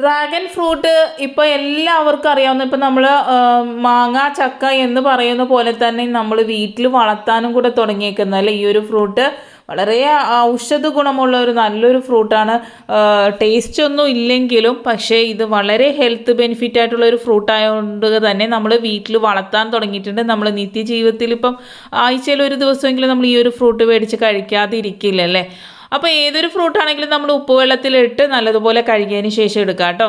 Dragon fruit ഇപ്പോൾ എല്ലാവർക്കും അറിയാവുന്ന ഇപ്പം നമ്മൾ മാങ്ങ ചക്ക എന്ന് പറയുന്ന പോലെ തന്നെ നമ്മൾ വീട്ടിൽ വളർത്താനും കൂടെ തുടങ്ങിയേക്കുന്ന തുടങ്ങിയേക്കുന്നല്ലേ ഈ ഒരു ഫ്രൂട്ട് വളരെ ഔഷധ ഗുണമുള്ള ഒരു നല്ലൊരു ഫ്രൂട്ടാണ് ടേസ്റ്റ് ഒന്നും ഇല്ലെങ്കിലും പക്ഷേ ഇത് വളരെ ഹെൽത്ത് ബെനിഫിറ്റ് ആയിട്ടുള്ള ഒരു ഫ്രൂട്ട് ആയതുകൊണ്ട് തന്നെ നമ്മൾ വീട്ടിൽ വളർത്താൻ തുടങ്ങിയിട്ടുണ്ട്. നമ്മൾ നിത്യജീവിതത്തിൽ ഇപ്പം ആഴ്ചയിൽ ഒരു ദിവസമെങ്കിലും നമ്മൾ ഈ ഒരു ഫ്രൂട്ട് മേടിച്ച് കഴിക്കാതിരിക്കില്ലല്ലേ അപ്പോൾ ഏതൊരു ഫ്രൂട്ടാണെങ്കിലും നമ്മൾ ഉപ്പുവെള്ളത്തിലിട്ട് നല്ലതുപോലെ കഴുകിയതിന് ശേഷം എടുക്കാം കേട്ടോ.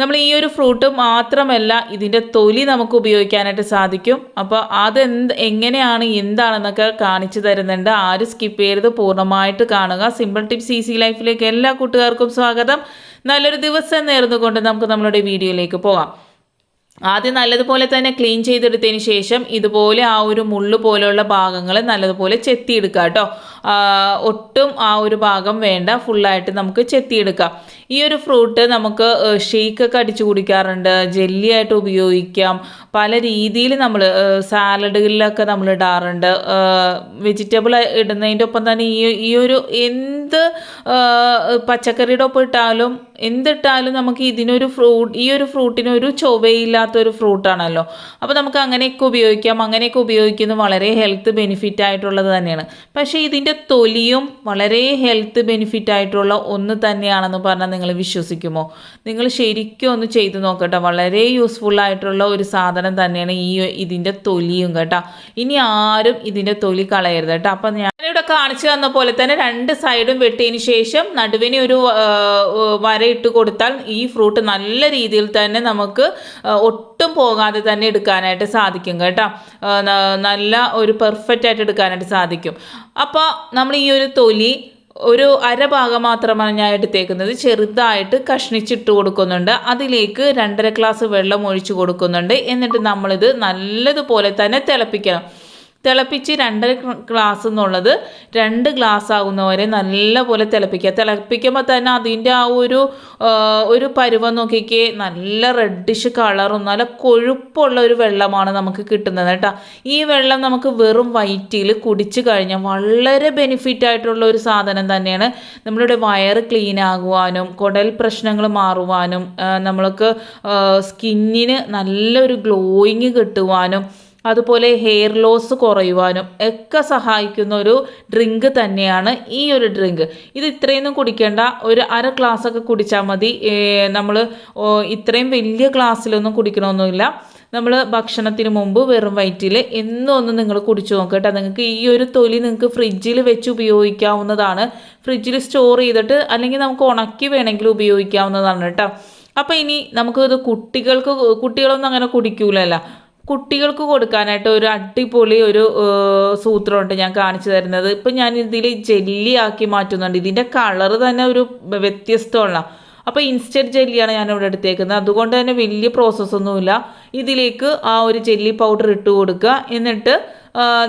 നമ്മൾ ഈ ഒരു ഫ്രൂട്ട് മാത്രമല്ല ഇതിന്റെ തൊലി നമുക്ക് ഉപയോഗിക്കാനായിട്ട് സാധിക്കും. അപ്പോൾ അതെന്ത് എങ്ങനെയാണ് എന്താണെന്നൊക്കെ കാണിച്ചു തരുന്നുണ്ട്. ആരും സ്കിപ്പ് ചെയ്യരുത് പൂർണമായിട്ട് കാണുക. സിമ്പിൾ ടിപ്സ് ഈസി ലൈഫിലേക്ക് എല്ലാ കൂട്ടുകാർക്കും സ്വാഗതം. നല്ലൊരു ദിവസം നേർന്നുകൊണ്ട് നമുക്ക് നമ്മളുടെ വീഡിയോയിലേക്ക് പോകാം. ആദ്യം നല്ലതുപോലെ തന്നെ ക്ലീൻ ചെയ്തെടുത്തതിന് ശേഷം ഇതുപോലെ ആ ഒരു മുള്ളു പോലെയുള്ള ഭാഗങ്ങൾ നല്ലതുപോലെ ചെത്തിയെടുക്കുക കേട്ടോ. ഒട്ടും ആ ഒരു ഭാഗം വേണ്ട. ഫുള്ളായിട്ട് നമുക്ക് ചെത്തിയെടുക്കാം. ഈ ഒരു ഫ്രൂട്ട് നമുക്ക് ഷേക്കൊക്കെ അടിച്ചു കുടിക്കാറുണ്ട്. ജെല്ലിയായിട്ട് ഉപയോഗിക്കാം. പല രീതിയിൽ നമ്മൾ സാലഡുകളിലൊക്കെ നമ്മൾ ഇടാറുണ്ട്. വെജിറ്റബിൾ ഇടുന്നതിന്റെ ഒപ്പം തന്നെ ഈ ഈ ഒരു എന്ത് പച്ചക്കറിയുടെ ഒപ്പം ഇട്ടാലും എന്തിട്ടാലും നമുക്ക് ഇതിനൊരു ഫ്രൂട്ട് ഈ ഒരു ഫ്രൂട്ടിന് ഒരു ചൊവയില്ലാത്ത ഒരു ഫ്രൂട്ടാണല്ലോ. അപ്പോൾ നമുക്ക് അങ്ങനെയൊക്കെ ഉപയോഗിക്കാം. അങ്ങനെയൊക്കെ ഉപയോഗിക്കുന്നത് വളരെ ഹെൽത്ത് ബെനിഫിറ്റ് ആയിട്ടുള്ളത് തന്നെയാണ്. പക്ഷേ ഇതിന്റെ തൊലിയും വളരെ ഹെൽത്ത് ബെനിഫിറ്റ് ആയിട്ടുള്ള ഒന്ന് തന്നെയാണെന്ന് പറഞ്ഞാൽ നിങ്ങൾ വിശ്വസിക്കുമോ? നിങ്ങൾ ശരിക്കും ഒന്ന് ചെയ്ത് നോക്കട്ടെ. വളരെ യൂസ്ഫുൾ ആയിട്ടുള്ള ഒരു സാധനം തന്നെയാണ് ഈ ഇതിന്റെ തൊലിയും കേട്ടോ. ഇനി ആരും ഇതിന്റെ തൊലി കളയരുത് കേട്ടോ. അപ്പം ഞാനിവിടെ കാണിച്ചു തന്ന പോലെ തന്നെ രണ്ട് സൈഡും വെട്ടിയതിന് ശേഷം നടുവിന് ഒരു വരയിട്ട് കൊടുത്താൽ ഈ ഫ്രൂട്ട് നല്ല രീതിയിൽ തന്നെ നമുക്ക് ഒട്ടും പോകാതെ തന്നെ എടുക്കാനായിട്ട് സാധിക്കും കേട്ടോ. നല്ല ഒരു പെർഫെക്റ്റ് ആയിട്ട് എടുക്കാനായിട്ട് സാധിക്കും. അപ്പോൾ നമ്മൾ ഈ ഒരു തൊലി ഒരു അരഭാഗം മാത്രമാണ് ഞാൻ എടുത്തേക്കുന്നത്. ചെറുതായിട്ട് കഷ്ണിച്ചിട്ട് കൊടുക്കുന്നുണ്ട്. അതിലേക്ക് രണ്ടര ഗ്ലാസ് വെള്ളം ഒഴിച്ചു കൊടുക്കുന്നുണ്ട്. എന്നിട്ട് നമ്മളിത് നല്ലതുപോലെ തന്നെ തിളപ്പിക്കണം. തിളപ്പിച്ച് രണ്ടര ഗ്ലാസ് എന്നുള്ളത് രണ്ട് ഗ്ലാസ് ആകുന്ന ആകുന്നവരെ നല്ലപോലെ തിളപ്പിക്കുക. തിളപ്പിക്കുമ്പോൾ തന്നെ അതിന്റെ ആ ഒരു ഒരു പരുവം നോക്കിക്കേ നല്ല റെഡിഷ് കളറും നല്ല കൊഴുപ്പുള്ള ഒരു വെള്ളമാണ് നമുക്ക് കിട്ടുന്നത് കേട്ടോ. ഈ വെള്ളം നമുക്ക് വെറും വയറ്റിൽ കുടിച്ചു കഴിഞ്ഞാൽ വളരെ ബെനിഫിറ്റ് ആയിട്ടുള്ള ഒരു സാധനം തന്നെയാണ്. നമ്മളുടെ വയറ് ക്ലീൻ ആകുവാനും കുടൽ പ്രശ്നങ്ങൾ മാറുവാനും നമ്മൾക്ക് സ്കിന്നിന് നല്ലൊരു ഗ്ലോയിങ് കിട്ടുവാനും അതുപോലെ ഹെയർ ലോസ് കുറയുവാനും ഒക്കെ സഹായിക്കുന്ന ഒരു ഡ്രിങ്ക് തന്നെയാണ് ഈ ഒരു ഡ്രിങ്ക് ഇത് ഇത്രയൊന്നും കുടിക്കേണ്ട. ഒരു അര ഗ്ലാസ് ഒക്കെ കുടിച്ചാൽ മതി. നമ്മൾ ഇത്രയും വലിയ ഗ്ലാസ്സിലൊന്നും കുടിക്കണമൊന്നുമില്ല. നമ്മൾ ഭക്ഷണത്തിന് മുമ്പ് വെറും വയറ്റിൽ എന്നും ഒന്ന് നിങ്ങൾ കുടിച്ചു നോക്കട്ടെ നിങ്ങൾക്ക് ഈ ഒരു തൊലി നിങ്ങൾക്ക് ഫ്രിഡ്ജിൽ വെച്ച് ഉപയോഗിക്കാവുന്നതാണ്. ഫ്രിഡ്ജിൽ സ്റ്റോർ ചെയ്തിട്ട് അല്ലെങ്കിൽ നമുക്ക് ഉണക്കി വേണമെങ്കിൽ ഉപയോഗിക്കാവുന്നതാണ് കേട്ടോ. അപ്പോൾ ഇനി നമുക്കിത് കുട്ടികൾക്ക് കുട്ടികളൊന്നും അങ്ങനെ കുടിക്കൂലല്ല. കുട്ടികൾക്ക് കൊടുക്കാനായിട്ട് ഒരു അടിപൊളി ഒരു സൂത്രമുണ്ട് ഞാൻ കാണിച്ചു തരുന്നത്. ഇപ്പം ഞാൻ ഇതിൽ ജെല്ലി ആക്കി മാറ്റുന്നുണ്ട്. ഇതിന്റെ കളർ തന്നെ ഒരു വ്യത്യസ്തമുള്ള. അപ്പോൾ ഇൻസ്റ്റന്റ് ജെല്ലിയാണ് ഞാൻ ഇവിടെ എടുത്തേക്കുന്നത്. അതുകൊണ്ട് തന്നെ വലിയ പ്രോസസ്സൊന്നുമില്ല ഇതിലേക്ക് ആ ഒരു ജെല്ലി പൗഡർ ഇട്ട് കൊടുക്കുക. എന്നിട്ട്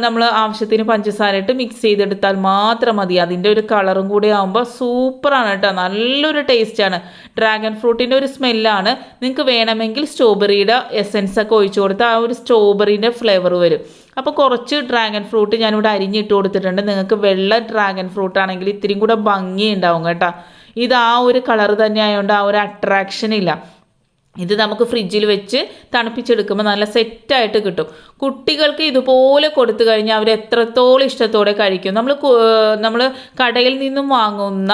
നമ്മൾ ആവശ്യത്തിന് പഞ്ചസാര ഇട്ട് മിക്സ് ചെയ്തെടുത്താൽ മാത്രം മതി. അതിന്റെ ഒരു കളറും കൂടി ആകുമ്പോൾ സൂപ്പറാണ് കേട്ടോ. നല്ലൊരു ടേസ്റ്റാണ് ഡ്രാഗൺ ഫ്രൂട്ടിന്റെ ഒരു സ്മെല്ലാണ് നിങ്ങൾക്ക് വേണമെങ്കിൽ സ്ട്രോബെറിയുടെ എസെൻസ് ഒക്കെ ഒഴിച്ചു കൊടുത്താൽ ആ ഒരു സ്ട്രോബെറിന്റെ ഫ്ലേവർ വരും. അപ്പോൾ കുറച്ച് ഡ്രാഗൺ ഫ്രൂട്ട് ഞാനിവിടെ അരിഞ്ഞിട്ട് കൊടുത്തിട്ടുണ്ട്. നിങ്ങൾക്ക് വെള്ള ഡ്രാഗൺ ഫ്രൂട്ട് ആണെങ്കിൽ ഇത്തിരിയും കൂടെ ഭംഗി ഉണ്ടാവും കേട്ടോ. ഇത് ആ ഒരു കളർ തന്നെ ആയതുകൊണ്ട് ആ ഒരു അട്രാക്ഷൻ ഇല്ല. ഇത് നമുക്ക് ഫ്രിഡ്ജിൽ വെച്ച് തണുപ്പിച്ചെടുക്കുമ്പോൾ നല്ല സെറ്റായിട്ട് കിട്ടും. കുട്ടികൾക്ക് ഇതുപോലെ കൊടുത്തു കഴിഞ്ഞാൽ അവർ എത്രത്തോളം ഇഷ്ടത്തോടെ കഴിക്കും. നമ്മൾ നമ്മൾ കടയിൽ നിന്നും വാങ്ങുന്ന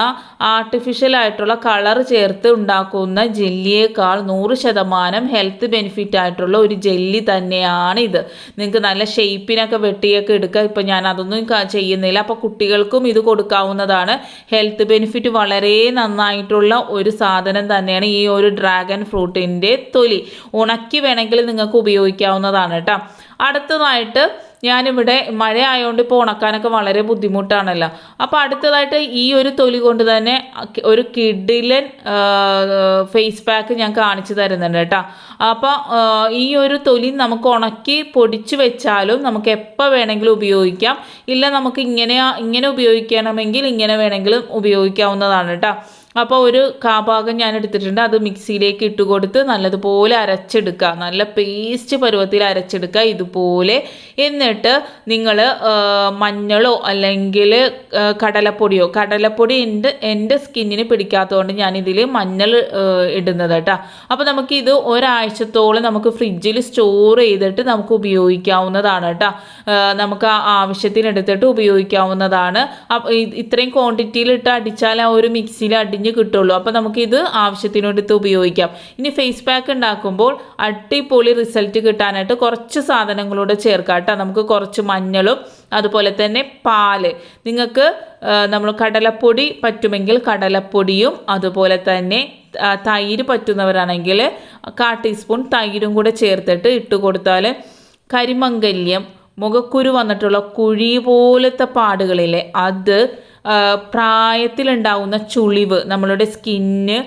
ആർട്ടിഫിഷ്യൽ ആയിട്ടുള്ള കളർ ചേർത്ത് ഉണ്ടാക്കുന്ന ജെല്ലിയേക്കാൾ നൂറ് ശതമാനം ഹെൽത്ത് ബെനിഫിറ്റ് ആയിട്ടുള്ള ഒരു ജെല്ലി തന്നെയാണ് ഇത്. നിങ്ങൾക്ക് നല്ല ഷേപ്പിനൊക്കെ വെട്ടിയൊക്കെ എടുക്കുക ഇപ്പം ഞാൻ അതൊന്നും ചെയ്യുന്നില്ല. അപ്പോൾ കുട്ടികൾക്കും ഇത് കൊടുക്കാവുന്നതാണ്. ഹെൽത്ത് ബെനിഫിറ്റ് വളരെ നന്നായിട്ടുള്ള ഒരു സാധനം തന്നെയാണ് ഈ ഒരു ഡ്രാഗൺ ഫ്രൂട്ടിന്റെ തൊലി. ഉണക്കി വേണമെങ്കിൽ നിങ്ങൾക്ക് ഉപയോഗിക്കാവുന്നതാണ് കേട്ടോ. അടുത്തതായിട്ട് ഞാനിവിടെ മഴ ആയതുകൊണ്ട് ഇപ്പോൾ ഉണക്കാനൊക്കെ വളരെ ബുദ്ധിമുട്ടാണല്ലോ. അപ്പോൾ അടുത്തതായിട്ട് ഈ ഒരു തൊലി കൊണ്ട് തന്നെ ഒരു കിഡിലൻ ഫേസ് പാക്ക് ഞാൻ കാണിച്ചു തരുന്നുണ്ട് കേട്ടോ. അപ്പോൾ ഈ ഒരു തൊലി നമുക്ക് ഉണക്കി പൊടിച്ച് വെച്ചാലും നമുക്ക് എപ്പോൾ വേണമെങ്കിലും ഉപയോഗിക്കാം. ഇല്ല നമുക്ക് ഇങ്ങനെ ഇങ്ങനെ ഉപയോഗിക്കണമെങ്കിൽ ഇങ്ങനെ വേണമെങ്കിലും ഉപയോഗിക്കാവുന്നതാണ് കേട്ടോ. അപ്പോൾ ഒരു കാഭാഗം ഞാൻ എടുത്തിട്ടുണ്ട്. അത് മിക്സിയിലേക്ക് ഇട്ട് കൊടുത്ത് നല്ലതുപോലെ അരച്ചെടുക്കുക. നല്ല പേസ്റ്റ് പരുവത്തിൽ അരച്ചെടുക്കുക ഇതുപോലെ. എന്നിട്ട് നിങ്ങൾ മഞ്ഞളോ അല്ലെങ്കിൽ കടലപ്പൊടിയോ കടലപ്പൊടി എന്റെ എന്റെ സ്കിന്നിന് പിടിക്കാത്തതുകൊണ്ട് ഞാനിതിൽ മഞ്ഞൾ ഇടുന്നത് കേട്ടോ. അപ്പോൾ നമുക്കിത് ഒരാഴ്ചത്തോളം നമുക്ക് ഫ്രിഡ്ജിൽ സ്റ്റോർ ചെയ്തിട്ട് നമുക്ക് ഉപയോഗിക്കാവുന്നതാണ് കേട്ടോ. നമുക്ക് ആ ആവശ്യത്തിന് എടുത്തിട്ട് ഉപയോഗിക്കാവുന്നതാണ് ഇത്രയും ക്വാണ്ടിറ്റിയിൽ ഇട്ട് അടിച്ചാൽ ആ ഒരു മിക്സിയിൽ അടിഞ്ഞ് കിട്ടുള്ളൂ. അപ്പോൾ നമുക്കിത് ആവശ്യത്തിനെടുത്ത് ഉപയോഗിക്കാം. ഇനി ഫേസ് പാക്ക് ഉണ്ടാക്കുമ്പോൾ അടിപൊളി റിസൾട്ട് കിട്ടാനായിട്ട് കുറച്ച് സാധനങ്ങളൂടെ ചേർക്കാം കേട്ടോ. നമുക്ക് കുറച്ച് മഞ്ഞളും അതുപോലെ തന്നെ പാൽ. നിങ്ങൾക്ക് നമ്മൾ കടലപ്പൊടി പറ്റുമെങ്കിൽ കടലപ്പൊടിയും അതുപോലെ തന്നെ തൈര് പറ്റുന്നവരാണെങ്കിൽ കാ ടീസ്പൂൺ തൈരും കൂടെ ചേർത്തിട്ട് ഇട്ട് കൊടുത്താൽ കരിമംഗല്യം മുഖക്കുരു വന്നിട്ടുള്ള കുഴി പോലത്തെ പാടുകളിലെ അത് പ്രായത്തിലുണ്ടാവുന്ന ചുളിവ് നമ്മളുടെ സ്കിന്ന്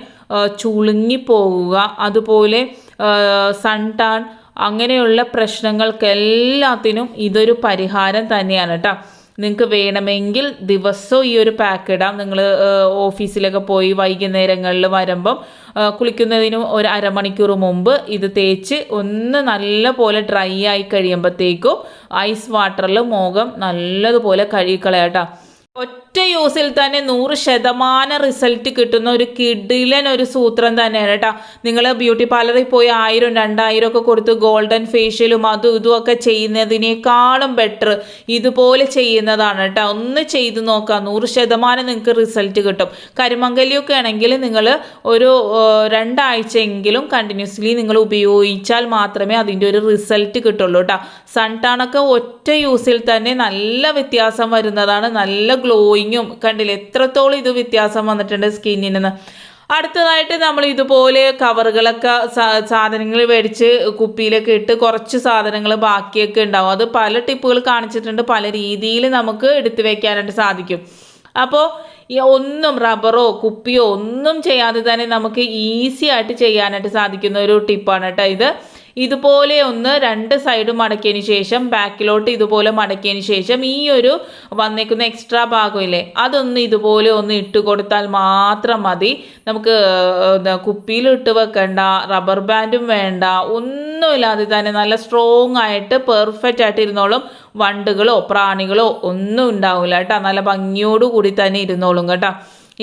ചുളുങ്ങി പോവുക അതുപോലെ സൺ ടാൻ അങ്ങനെയുള്ള പ്രശ്നങ്ങൾക്കെല്ലാത്തിനും ഇതൊരു പരിഹാരം തന്നെയാണ് കേട്ടോ. നിങ്ങൾക്ക് വേണമെങ്കിൽ ദിവസവും ഈ ഒരു പാക്ക് ഇടാം. നിങ്ങൾ ഓഫീസിലൊക്കെ പോയി വൈകുന്നേരങ്ങളിൽ വരുമ്പം കുളിക്കുന്നതിന് ഒരു അരമണിക്കൂർ മുമ്പ് ഇത് തേച്ച് ഒന്ന് നല്ല പോലെ ഡ്രൈ ആയി കഴിയുമ്പോഴത്തേക്കും ഐസ് വാട്ടറിൽ മുഖം നല്ലതുപോലെ കഴുകിക്കളയാട്ടോ ഒറ്റ യൂസിൽ തന്നെ നൂറ് ശതമാനം റിസൾട്ട് കിട്ടുന്ന ഒരു കിഡിലൻ ഒരു സൂത്രം തന്നെയാണ് കേട്ടോ. നിങ്ങൾ ബ്യൂട്ടി പാർലറിൽ പോയി ആയിരം രണ്ടായിരം ഒക്കെ കൊടുത്ത് ഗോൾഡൻ ഫേഷ്യലും അതും ഇതും ഒക്കെ ചെയ്യുന്നതിനേക്കാളും ബെറ്റർ ഇതുപോലെ ചെയ്യുന്നതാണ് കേട്ടോ. ഒന്ന് ചെയ്ത് നോക്കുക നൂറ് ശതമാനം നിങ്ങൾക്ക് റിസൾട്ട് കിട്ടും. കരിമംഗലിയൊക്കെ ആണെങ്കിൽ നിങ്ങൾ ഒരു രണ്ടാഴ്ചയെങ്കിലും കണ്ടിന്യൂസ്ലി നിങ്ങൾ ഉപയോഗിച്ചാൽ മാത്രമേ അതിന്റെ ഒരു റിസൾട്ട് കിട്ടുള്ളൂ കേട്ടോ. സൺടാണൊക്കെ ഒറ്റ യൂസിൽ തന്നെ നല്ല വ്യത്യാസം വരുന്നതാണ് നല്ല ഗ്ലോയിങ്ങും കണ്ടില്ലേ? എത്രത്തോളം ഇത് വ്യത്യാസം വന്നിട്ടുണ്ട് സ്കിന്നിന് അടുത്തതായിട്ട് നമ്മൾ ഇതുപോലെ കവറുകളൊക്കെ സാധനങ്ങൾ മേടിച്ച് കുപ്പിയിലൊക്കെ ഇട്ട് കുറച്ച് സാധനങ്ങൾ ബാക്കിയൊക്കെ ഉണ്ടാവും. അത് പല ടിപ്പുകൾ കാണിച്ചിട്ടുണ്ട്. പല രീതിയിൽ നമുക്ക് എടുത്തു വയ്ക്കാനായിട്ട് സാധിക്കും. അപ്പോൾ ഈ ഒന്നും റബ്ബറോ കുപ്പിയോ ഒന്നും ചെയ്യാതെ തന്നെ നമുക്ക് ഈസി ആയിട്ട് ചെയ്യാനായിട്ട് സാധിക്കുന്ന ഒരു ടിപ്പാണ് കേട്ടോ ഇത്. ഇതുപോലെ ഒന്ന് രണ്ട് സൈഡും മടക്കിയതിന് ശേഷം ബാക്കിലോട്ട് ഇതുപോലെ മടക്കിയതിന് ശേഷം ഈ ഒരു വന്നേക്കുന്ന എക്സ്ട്രാ ഭാഗമില്ലേ അതൊന്ന് ഇതുപോലെ ഒന്ന് ഇട്ട് കൊടുത്താൽ മാത്രം മതി. നമുക്ക് കുപ്പിയിലിട്ട് വെക്കണ്ട റബ്ബർ ബാൻഡും വേണ്ട ഒന്നുമില്ലാതെ തന്നെ നല്ല സ്ട്രോങ് ആയിട്ട് പെർഫെക്റ്റ് ആയിട്ട് ഇരുന്നോളും വണ്ടുകളോ പ്രാണികളോ ഒന്നും ഉണ്ടാവില്ല കേട്ടോ. നല്ല ഭംഗിയോടുകൂടി തന്നെ ഇരുന്നോളും കേട്ടോ.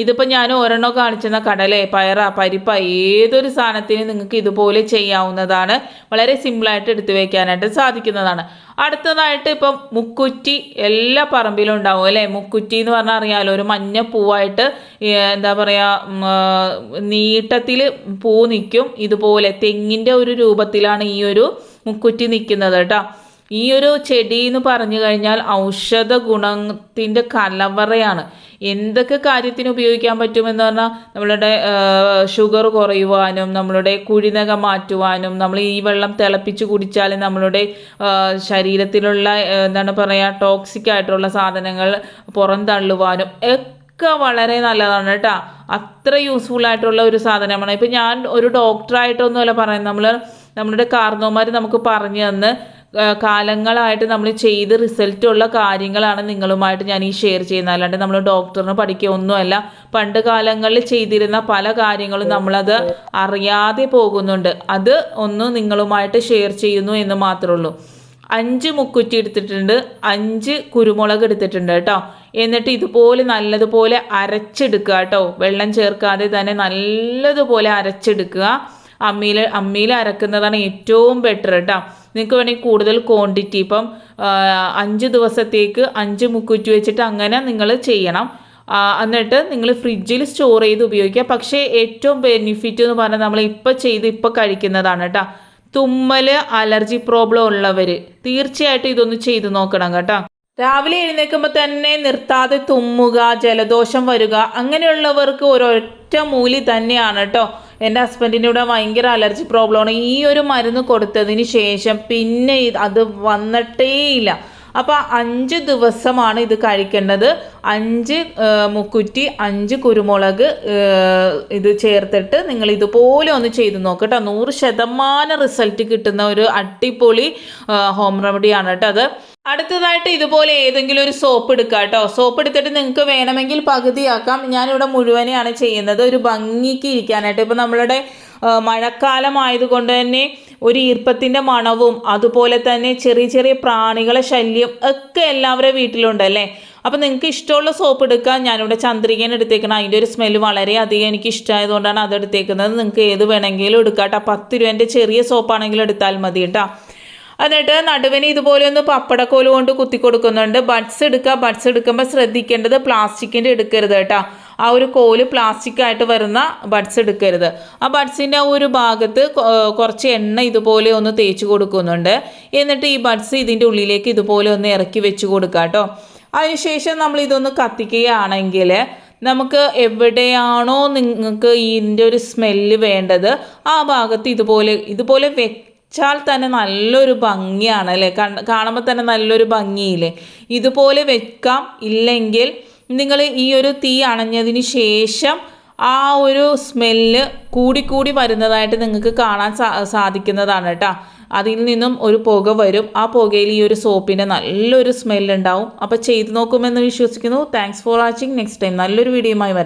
ഇതിപ്പോൾ ഞാൻ ഒരെണ്ണം കാണിച്ചെന്ന കടല പയറ പരിപ്പ ഏതൊരു സാധനത്തിന് നിങ്ങൾക്ക് ഇതുപോലെ ചെയ്യാവുന്നതാണ്. വളരെ സിമ്പിളായിട്ട് എടുത്തു വയ്ക്കാനായിട്ട് സാധിക്കുന്നതാണ്. അടുത്തതായിട്ട് ഇപ്പം മുക്കുറ്റി എല്ലാ പറമ്പിലും ഉണ്ടാവും അല്ലേ? മുക്കുറ്റി എന്ന് പറഞ്ഞാൽ അറിയാമല്ലോ ഒരു മഞ്ഞ പൂവായിട്ട് എന്താ പറയുക നീട്ടത്തിൽ പൂ നിൽക്കും. ഇതുപോലെ തെങ്ങിന്റെ ഒരു രൂപത്തിലാണ് ഈ ഒരു മുക്കുറ്റി നിൽക്കുന്നത് കേട്ടോ. ഈ ഒരു ചെടി എന്ന് പറഞ്ഞു കഴിഞ്ഞാൽ ഔഷധ ഗുണത്തിന്റെ കലവറയാണ്. എന്തൊക്കെ കാര്യത്തിന് ഉപയോഗിക്കാൻ പറ്റുമെന്ന് പറഞ്ഞാൽ നമ്മളുടെ ഷുഗർ കുറയുവാനും നമ്മളുടെ കുഴിനക മാറ്റുവാനും നമ്മൾ ഈ വെള്ളം തിളപ്പിച്ച് കുടിച്ചാൽ നമ്മളുടെ ശരീരത്തിലുള്ള എന്താണ് പറയുക ടോക്സിക് ആയിട്ടുള്ള സാധനങ്ങൾ പുറന്തള്ളുവാനും ഒക്കെ വളരെ നല്ലതാണ് കേട്ടോ. അത്ര യൂസ്ഫുൾ ആയിട്ടുള്ള ഒരു സാധനമാണ്. ഇപ്പം ഞാൻ ഒരു ഡോക്ടറായിട്ടൊന്നുമല്ല പറയുന്നത്. നമ്മൾ നമ്മുടെ കാർന്നോമാർ നമുക്ക് പറഞ്ഞു തന്ന് കാലങ്ങളായിട്ട് നമ്മൾ ചെയ്ത് റിസൾട്ട് ഉള്ള കാര്യങ്ങളാണ് നിങ്ങളുമായിട്ട് ഞാൻ ഈ ഷെയർ ചെയ്യുന്നത്. അല്ലാണ്ട് നമ്മൾ ഡോക്ടറിന് പഠിക്കുക ഒന്നുമല്ല പണ്ട് കാലങ്ങളിൽ ചെയ്തിരുന്ന പല കാര്യങ്ങളും നമ്മളത് അറിയാതെ പോകുന്നുണ്ട്. അത് ഒന്ന് നിങ്ങളുമായിട്ട് ഷെയർ ചെയ്യുന്നു എന്ന് മാത്രമേ ഉള്ളൂ. അഞ്ച് മുക്കുറ്റി എടുത്തിട്ടുണ്ട് അഞ്ച് കുരുമുളക് എടുത്തിട്ടുണ്ട് കേട്ടോ. എന്നിട്ട് ഇതുപോലെ നല്ലതുപോലെ അരച്ചെടുക്കുക കേട്ടോ. വെള്ളം ചേർക്കാതെ തന്നെ നല്ലതുപോലെ അരച്ചെടുക്കുക. അമ്മിയിൽ അമ്മിയിൽ അരക്കുന്നതാണ് ഏറ്റവും ബെറ്റർ കേട്ടോ. നിങ്ങൾക്ക് വേണമെങ്കിൽ കൂടുതൽ ക്വാണ്ടിറ്റി ഇപ്പം അഞ്ച് ദിവസത്തേക്ക് അഞ്ച് മുക്കുറ്റി വെച്ചിട്ട് അങ്ങനെ നിങ്ങൾ ചെയ്യണം. എന്നിട്ട് നിങ്ങൾ ഫ്രിഡ്ജിൽ സ്റ്റോർ ചെയ്ത് ഉപയോഗിക്കുക. പക്ഷേ ഏറ്റവും ബെനിഫിറ്റ് എന്ന് പറഞ്ഞാൽ നമ്മൾ ഇപ്പോൾ ചെയ്ത് ഇപ്പോൾ കഴിക്കുന്നതാണ് കേട്ടോ. തുമ്മൽ അലർജി പ്രോബ്ലം ഉള്ളവർ തീർച്ചയായിട്ടും ഇതൊന്ന് ചെയ്ത് നോക്കണം കേട്ടോ. രാവിലെ എഴുന്നേൽക്കുമ്പോൾ തന്നെ നിർത്താതെ തുമ്മുക ജലദോഷം വരിക അങ്ങനെയുള്ളവർക്ക് ഒരൊറ്റ മൂലി തന്നെയാണ് കേട്ടോ. എന്റെ ഹസ്ബൻഡിന്റെ കൂടെ ഭയങ്കര അലർജി പ്രോബ്ലമാണ് ഈ ഒരു മരുന്ന് കൊടുത്തതിന് ശേഷം പിന്നെ അത് വന്നിട്ടേ ഇല്ല. അപ്പോൾ അഞ്ച് ദിവസമാണ് ഇത് കഴിക്കേണ്ടത്. അഞ്ച് മുക്കുറ്റി അഞ്ച് കുരുമുളക് ഇത് ചേർത്തിട്ട് നിങ്ങൾ ഇതുപോലെ ഒന്ന് ചെയ്ത് നോക്കുക കേട്ടോ നൂറ് ശതമാനം റിസൾട്ട് കിട്ടുന്ന ഒരു അടിപൊളി ഹോം റെമഡിയാണ് കേട്ടോ അത്. അടുത്തതായിട്ട് ഇതുപോലെ ഏതെങ്കിലും ഒരു സോപ്പ് എടുക്കുക കേട്ടോ സോപ്പ് എടുത്തിട്ട് നിങ്ങൾക്ക് വേണമെങ്കിൽ പകുതിയാക്കാം. ഞാനിവിടെ മുഴുവനെയാണ് ചെയ്യുന്നത്. ഒരു ഭംഗിക്ക് ഇരിക്കാനായിട്ട്. ഇപ്പോൾ നമ്മളുടെ മഴക്കാലമായതുകൊണ്ട് തന്നെ ഒരു ഈർപ്പത്തിന്റെ മണവും അതുപോലെ തന്നെ ചെറിയ ചെറിയ പ്രാണികളെ ശല്യം ഒക്കെ എല്ലാവരുടെ വീട്ടിലുണ്ടല്ലേ അപ്പോൾ നിങ്ങൾക്ക് ഇഷ്ടമുള്ള സോപ്പ് എടുക്കാം. ഞാനിവിടെ ചന്ദ്രികൻ എടുത്തേക്കണം. അതിന്റെ ഒരു സ്മെല്ല് വളരെയധികം എനിക്ക് ഇഷ്ടമായതുകൊണ്ടാണ് അത് എടുത്തേക്കുന്നത്. നിങ്ങൾക്ക് ഏത് വേണമെങ്കിലും എടുക്കാം കേട്ടോ പത്ത് രൂപേന്റെ ചെറിയ സോപ്പാണെങ്കിലും എടുത്താൽ മതി കേട്ടോ. എന്നിട്ട് നടുവിന് ഇതുപോലെ ഒന്ന് പപ്പടക്കോൽ കൊണ്ട് കുത്തി കൊടുക്കുന്നുണ്ട് ബഡ്സ് എടുക്കുക. ബഡ്സ് എടുക്കുമ്പോൾ ശ്രദ്ധിക്കേണ്ടത് പ്ലാസ്റ്റിക്കിന്റെ എടുക്കരുത് കേട്ടോ. ആ ഒരു കോൽ പ്ലാസ്റ്റിക് ആയിട്ട് വരുന്ന ബഡ്സ് എടുക്കരുത്. ആ ബഡ്സിന്റെ ആ ഒരു ഭാഗത്ത് കുറച്ച് എണ്ണ ഇതുപോലെ ഒന്ന് തേച്ച് കൊടുക്കുന്നുണ്ട്. എന്നിട്ട് ഈ ബഡ്സ് ഇതിന്റെ ഉള്ളിലേക്ക് ഇതുപോലെ ഒന്ന് ഇറക്കി വെച്ച് കൊടുക്കുക കേട്ടോ. അതിനുശേഷം നമ്മൾ ഇതൊന്ന് കത്തിക്കുകയാണെങ്കിൽ നമുക്ക് എവിടെയാണോ നിങ്ങൾക്ക് ഇതിന്റെ ഒരു സ്മെല്ല് വേണ്ടത് ആ ഭാഗത്ത് ഇതുപോലെ ഇതുപോലെ വെച്ചാൽ തന്നെ നല്ലൊരു ഭംഗിയാണ് അല്ലേ? കാണുമ്പോൾ തന്നെ നല്ലൊരു ഭംഗിയില്ലേ? ഇതുപോലെ വെക്കാം. ഇല്ലെങ്കിൽ നിങ്ങൾ ഈ ഒരു തീ അണഞ്ഞതിന് ശേഷം ആ ഒരു സ്മെല്ല് കൂടിക്കൂടി വരുന്നതായിട്ട് നിങ്ങൾക്ക് കാണാൻ സാ സാധിക്കുന്നതാണ് കേട്ടോ. അതിൽ നിന്നും ഒരു പുക വരും. ആ പുകയിൽ ഈ ഒരു സോപ്പിന്റെ നല്ലൊരു സ്മെല്ലുണ്ടാവും അപ്പോൾ ചെയ്ത് നോക്കുമെന്ന് വിശ്വസിക്കുന്നു. Thanks for watching next time നല്ലൊരു വീഡിയോയുമായി വരാം.